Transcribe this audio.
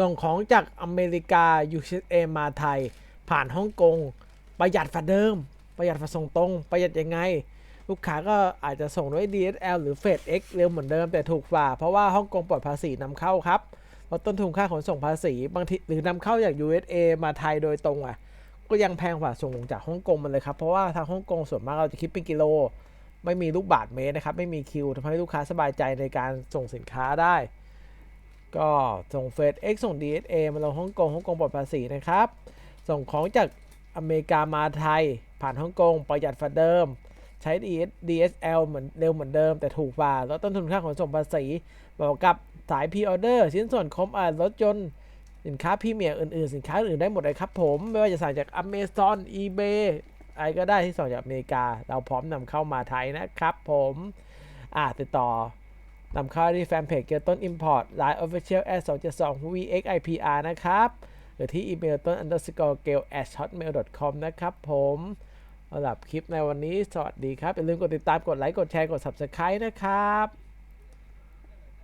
ส่งของจากอเมริกา USA มาไทย ผ่านฮ่องกง ประหยัดฝาเดิม ประหยัดฝาส่งตรง ประหยัดยังไง ลูกค้าก็อาจจะส่งด้วย DSL หรือ FedEx เร็วเหมือนเดิมแต่ถูกฝ่า เพราะว่าฮ่องกงปลอดภาษีนำเข้าครับลดต้นทุนค่าขนส่งภาษีบางทีหรือนำเข้าจาก USA มาไทยโดยตรงอะก็ยังแพงกว่าส่งจากฮ่องกงมันเลยครับ เพราะว่าทางฮ่องกงส่วนมากเราจะคิดเป็นกิโล ไม่มีลูกบาทเมตรนะครับ ไม่มีคิวทำให้ลูกค้าสบายใจในการส่งสินค้าได้ ก็ส่งเฟด X ส่ง DSA มาลงฮ่องกงฮ่องกงปลอดภาษีนะครับ ส่งของจากอเมริกามาไทย ผ่านฮ่องกงประหยัดฝ่าเดิม ใช้ DSL เหมือนเร็วเหมือนเดิมแต่ถูกกว่าลดต้นทุนค่าขนส่งภาษีบอกกับสาย P order ชิ้นส่วนครบอ่ารถยนต์สินค้าพรีเมียอื่นๆ สินค้าอื่นได้หมดเลยครับผม ไม่ว่าจะสั่งจาก Amazon eBay อะไรก็ได้ที่ส่งจากอเมริกา เราพร้อมนำเข้ามาไทยนะครับผมอ่าติดต่อ นำเข้าที่แฟนเพจเกียวต้น Import Line Official at 272 VXIPR นะครับ หรือที่อีเมลต้น underscore g a l at hotmail com นะครับผมสำหรับคลิปในวันนี้ สวัสดีครับ อย่าลืมกดติดตามกดไลค์ กดแชร์ กด subscribe นะครับ